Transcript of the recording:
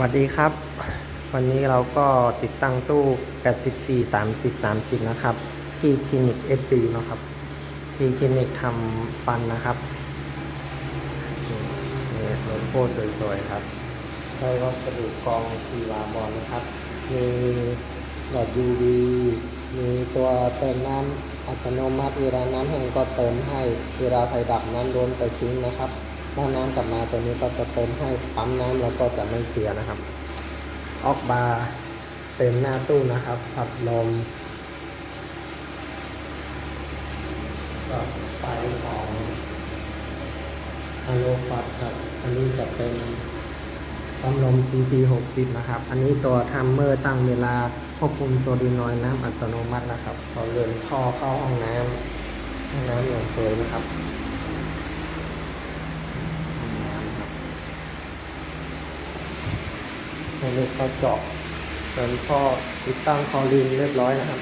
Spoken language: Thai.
สวัสดีครับ วันนี้เราก็ติดตั้งตู้ 84 30 30 นะครับ ที่คลินิก FB นะครับ ที่คลินิกทำฟันนะครับนี่โลโก้สวยๆครับได้วัสดุกองซีวาบอลนะครับ มีหลอด UV มีตัวเติมน้ำอัตโนมัติ เวลาน้ำแห้งก็เติมให้ เวลาไฟดับน้ำล้นไปทิ้งนะครับ ถ้าน้ำกลับมาตัวนี้ก็จะเติมให้ปั๊มน้ำแล้วก็จะไม่เสียนะครับ ออกบาร์เต็มหน้าตู้นะครับพัดลมก็ไฟของอโลฟัดครับอันนี้จะเป็นปั๊มลม CP 60 นะครับ อันนี้ตัวทัมเมอร์ตั้งเวลาควบคุมโซดีนอยด์น้ำอัตโนมัตินะครับพอเดินท่อเข้าห้องน้ำห้องน้ำอย่างสวยนะครับห้องน้ำครับ อันนี้ก็เจาะเติมท่อติดตั้งคอลินเรียบร้อยนะครับ